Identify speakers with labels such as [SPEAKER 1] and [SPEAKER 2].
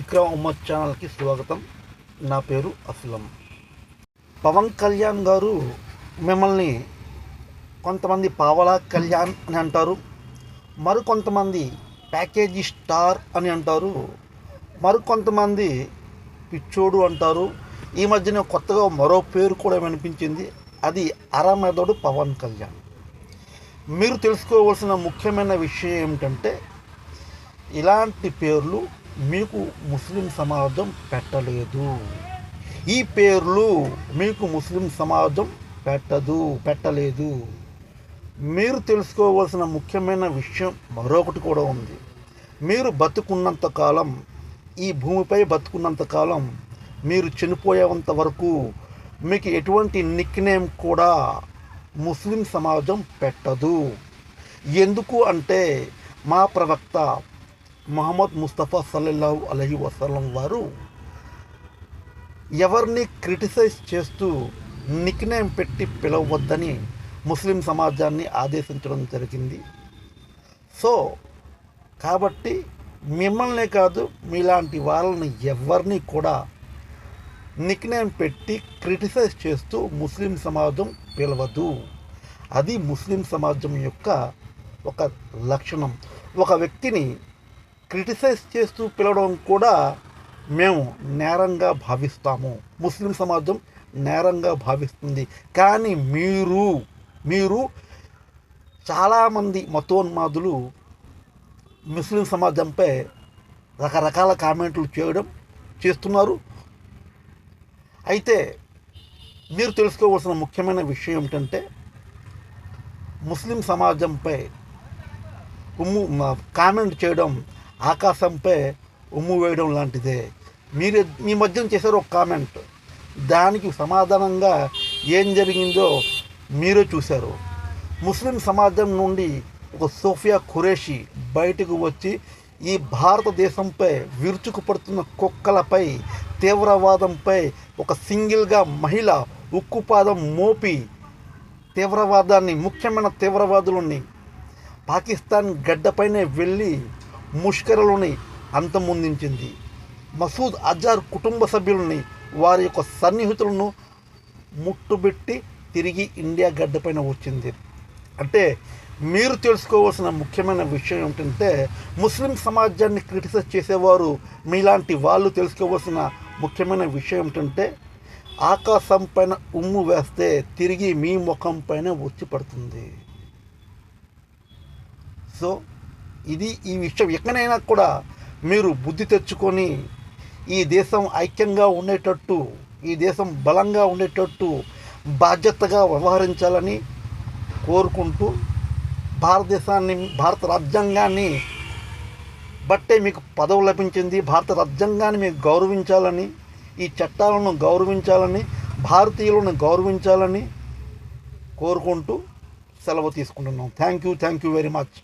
[SPEAKER 1] ఇక్రా ఉమ్మద్ ఛానల్కి స్వాగతం. నా పేరు అస్లం. పవన్ కళ్యాణ్ గారు మిమ్మల్ని కొంతమంది పావలా కళ్యాణ్ అని అంటారు మరికొంతమంది ప్యాకేజీ స్టార్ అని అంటారు మరికొంతమంది పిచ్చోడు అంటారు. ఈ మధ్యన కొత్తగా మరో పేరు కూడా వినిపించింది అది అరమెదడు పవన్ కళ్యాణ్. మీరు తెలుసుకోవాల్సిన ముఖ్యమైన విషయం ఏమిటంటే ఇలాంటి పేర్లు మీకు ముస్లిం సమాజం పెట్టలేదు. ఈ పేర్లు మీకు ముస్లిం సమాజం పెట్టదు పెట్టలేదు. మీరు తెలుసుకోవాల్సిన ముఖ్యమైన విషయం మరొకటి కూడా ఉంది. మీరు బతుకున్నంత కాలం ఈ భూమిపై బతుకున్నంత కాలం మీరు చనిపోయేంత వరకు మీకు ఎటువంటి నిక్ నేమ్ కూడా ముస్లిం సమాజం పెట్టదు. ఎందుకు అంటే మా ప్రవక్త మహమ్మద్ ముస్తఫా సల్లల్లాహు అలహి వసలం వారు ఎవరిని క్రిటిసైజ్ చేస్తూ నిక్నేమ్ పెట్టి పిలవద్దని ముస్లిం సమాజాన్ని ఆదేశించడం జరిగింది. సో కాబట్టి మిమ్మల్నే కాదు మీలాంటి వాళ్ళని ఎవరిని కూడా నిక్నేమ్ పెట్టి క్రిటిసైజ్ చేస్తూ ముస్లిం సమాజం పిలవదు. అది ముస్లిం సమాజం యొక్క ఒక లక్షణం. ఒక వ్యక్తిని క్రిటిసైజ్ చేస్తూ పిలవడం కూడా మేము నేరంగా భావిస్తాము. ముస్లిం సమాజం నేరంగా భావిస్తుంది. కానీ మీరు మీరు చాలామంది మతోన్మాదులు ముస్లిం సమాజంపై రకరకాల కామెంట్లు చేయడం చేస్తున్నారు. అయితే మీరు తెలుసుకోవాల్సిన ముఖ్యమైన విషయం ఏమిటంటే ముస్లిం సమాజంపై ఉమ్ము కామెంట్ చేయడం ఆకాశంపై ఉమ్ము వేయడం లాంటిదే. మీరు మీ మధ్యన చేశారు ఒక కామెంట్. దానికి సమాధానంగా ఏం జరిగిందో మీరే చూశారు. ముస్లిం సమాజం నుండి ఒక సోఫియా ఖురేషి బయటకు వచ్చి ఈ భారతదేశంపై విరుచుకుపడుతున్న కుక్కలపై తీవ్రవాదంపై ఒక సింగిల్గా మహిళ ఉక్కుపాదం మోపి తీవ్రవాదాన్ని ముఖ్యమైన తీవ్రవాదులని పాకిస్తాన్ గడ్డపైనే వెళ్ళి ముష్కరులని అంతమొందించింది. మసూద్ అజార్ కుటుంబ సభ్యులని వారి యొక్క సన్నిహితులను ముట్టుబెట్టి తిరిగి ఇండియా గడ్డపైన వచ్చింది అంటే మీరు తెలుసుకోవాల్సిన ముఖ్యమైన విషయం ఏమిటంటే ముస్లిం సమాజాన్ని క్రిటిసైజ్ చేసేవారు మీలాంటి వాళ్ళు తెలుసుకోవాల్సిన ముఖ్యమైన విషయం ఏమిటంటే ఆకాశం పైన ఉమ్ము వేస్తే తిరిగి మీ ముఖం పైన వచ్చి పడుతుంది. సో ఇది ఈ విషయం ఎక్కడైనా కూడా మీరు బుద్ధి తెచ్చుకొని ఈ దేశం ఐక్యంగా ఉండేటట్టు ఈ దేశం బలంగా ఉండేటట్టు బాధ్యతగా వ్యవహరించాలని కోరుకుంటూ భారతదేశాన్ని భారత రాజ్యాంగాన్ని బట్టే మీకు పదవి లభించింది భారత రాజ్యాంగాన్ని మీకు గౌరవించాలని ఈ చట్టాలను గౌరవించాలని భారతీయులను గౌరవించాలని కోరుకుంటూ సెలవు తీసుకుంటున్నాం. Thank you thank you very much